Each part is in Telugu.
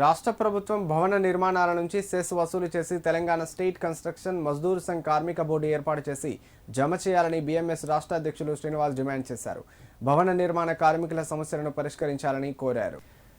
రాష్ట్ర ప్రభుత్వం భవన నిర్మాణాల నుంచి సెస్ వసూలు చేసి తెలంగాణ స్టేట్ కన్స్ట్రక్షన్ మజ్దూర్ సంఘ్ కార్మిక బోర్డు ఏర్పాటు చేసి జమ చేయాలని బీఎంఎస్ రాష్ట్ర అధ్యక్షులు శ్రీనివాస్ డిమాండ్ చేశారు. భవన నిర్మాణ కార్మికుల సమస్యలను పరిష్కరించాలని కోరారు.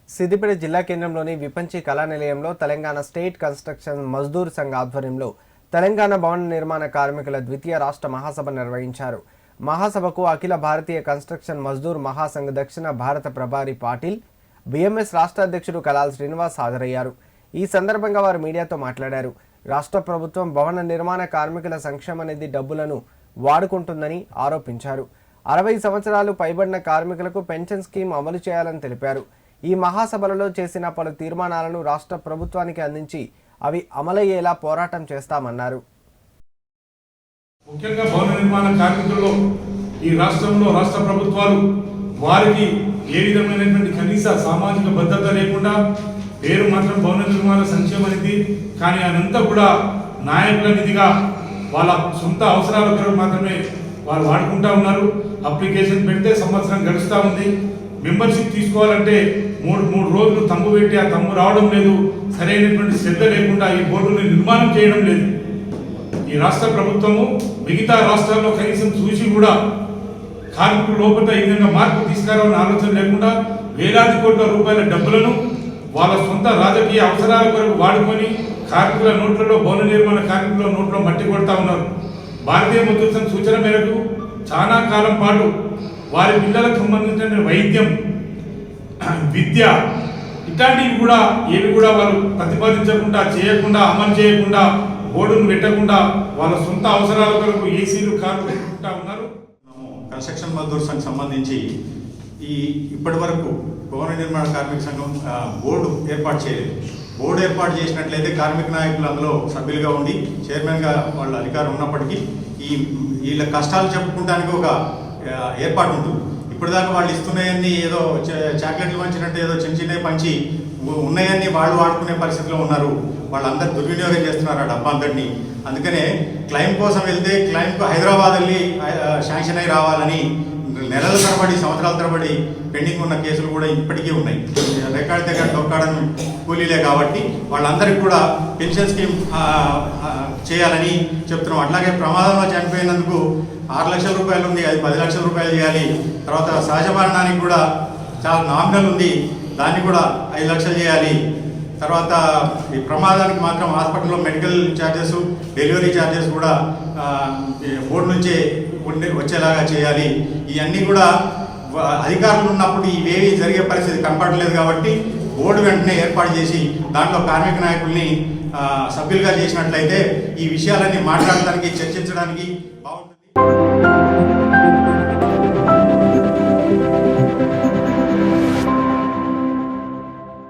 సిద్దిపేట జిల్లా కేంద్రంలోని విపంచి కళా నిలయంలో తెలంగాణ స్టేట్ కన్స్ట్రక్షన్ మజ్దూర్ సంఘ్ ఆధ్వర్యంలో తెలంగాణ భవన నిర్మాణ కార్మికుల ద్వితీయ రాష్ట్ర మహాసభ నిర్వహించారు. మహాసభకు అఖిల భారతీయ కన్స్ట్రక్షన్ మజ్దూర్ మహాసంఘ్ దక్షిణ భారత ప్రభారి పాటిల్ బీఎంఎస్ రాష్ట్ర అధ్యక్షుడు కలాల్ శ్రీనివాస్ హాజరయ్యారు. ఈ సందర్భంగా వారు మీడియాతో మాట్లాడారు. రాష్ట్ర ప్రభుత్వం భవన నిర్మాణ కార్మికుల సంక్షేమ నిధి డబ్బులను వాడుకుంటుందని ఆరోపించారు. అరవై సంవత్సరాలు పైబడిన కార్మికులకు పెన్షన్ స్కీమ్ అమలు చేయాలని తెలిపారు. ఈ మహాసభలలో చేసిన పలు తీర్మానాలను రాష్ట్ర ప్రభుత్వానికి అందించి అవి అమలయ్యేలా పోరాటం చేస్తామన్నారు. ముఖ్యంగా భవన నిర్మాణ కార్మికుల్లో ఈ రాష్ట్రంలో రాష్ట్ర ప్రభుత్వాలు వారికి ఏ విధమైనటువంటి కనీస సామాజిక భద్రత లేకుండా పేరు మాత్రం భవన నిర్మాణ సంక్షేమ నిధి కానీ అదంతా కూడా నాయకుల నిధిగా వాళ్ళ సొంత అవసరాల కొరకు మాత్రమే వాళ్ళు వాడుకుంటా ఉన్నారు. అప్లికేషన్ పెడితే సంవత్సరం గడుస్తూ ఉంది. మెంబర్షిప్ తీసుకోవాలంటే మూడు మూడు రోజులు తమ్ము పెట్టి ఆ తమ్ము రావడం లేదు. సరైనటువంటి శ్రద్ధ లేకుండా ఈ బోర్డుని నిర్మాణం చేయడం లేదు. ఈ రాష్ట్ర ప్రభుత్వము మిగతా రాష్ట్రాల్లో కనీసం చూసి కూడా కార్మికుల లోపల ఈ విధంగా మార్పు తీసుకురావాలని ఆలోచన లేకుండా వేలాది కోట్ల రూపాయల డబ్బులను వాళ్ళ సొంత రాజకీయ అవసరాల కొరకు వాడుకొని కార్మికుల నోట్లలో భవన నిర్మాణ కార్మికుల నోట్లో మట్టి కొడతా ఉన్నారు. భారతీయ ముద్రసం సూచన మేరకు చాలా కాలం పాటు వారి పిల్లలకు సంబంధించిన వైద్యం విద్య ఇట్లాంటివి కూడా ఏవి కూడా వారు ప్రతిపాదించకుండా చేయకుండా అమలు చేయకుండా బోర్డును పెట్టకుండా వాళ్ళ సొంత అవసరాల కొరకు ఏసీలు కార్లు పెట్టుకుంటా ఉన్నారు. కన్స్ట్రక్షన్ మజ్దూర్ సంఘ్ సంబంధించి ఈ ఇప్పటి వరకు భవన నిర్మాణ కార్మిక సంఘం బోర్డు ఏర్పాటు చేయలేదు. బోర్డు ఏర్పాటు చేసినట్లయితే కార్మిక నాయకులు అందులో సభ్యులుగా ఉండి చైర్మన్గా వాళ్ళ అధికారం ఉన్నప్పటికీ ఈ వీళ్ళ కష్టాలు చెప్పుకోవడానికి ఒక ఏర్పాటు ఉంటుంది. ఇప్పటిదాకా వాళ్ళు ఇస్తున్నాయన్నీ ఏదో చా- చాక్లెట్లు పంచినట్టు ఏదో చిన్న చిన్నవి పంచి ఉన్నాయన్నీ వాళ్ళు వాడుకునే పరిస్థితిలో ఉన్నారు. వాళ్ళందరూ దుర్వినియోగం చేస్తున్నారు ఆ డబ్బా అందరినీ అందుకనే క్లైమ్ కోసం వెళ్తే క్లైమ్కు హైదరాబాద్ వెళ్ళి శాంక్షన్ అయి రావాలని నెలల తరబడి సంవత్సరాల తరబడి పెండింగ్ ఉన్న కేసులు కూడా ఇప్పటికీ ఉన్నాయి. రికార్డ్ దగ్గర డొక్కాడని కూలీలే కాబట్టి వాళ్ళందరికీ కూడా పెన్షన్ స్కీమ్ చేయాలని చెప్తున్నాం. అట్లాగే ప్రమాదంలో చనిపోయినందుకు ఆరు లక్షల రూపాయలు ఉంది అది పది లక్షల రూపాయలు చేయాలి. తర్వాత సహజ మరణానికి కూడా చాలా నామినల్ ఉంది. దాన్ని కూడా ఐదు లక్షలు చేయాలి. తర్వాత ఈ ప్రమాదానికి మాత్రం హాస్పిటల్లో మెడికల్ ఛార్జెస్ డెలివరీ ఛార్జెస్ కూడా బోర్డు నుంచే ఉండే వచ్చేలాగా చేయాలి. ఇవన్నీ కూడా అధికారులు ఉన్నప్పుడు ఇవేవి జరిగే పరిస్థితి కనపడలేదు కాబట్టి బోర్డు వెంటనే ఏర్పాటు చేసి దాంట్లో కార్మిక నాయకుల్ని సభ్యులుగా చేసినట్లయితే ఈ విషయాలన్నీ మాట్లాడడానికి చర్చించడానికి బాగుంటుంది.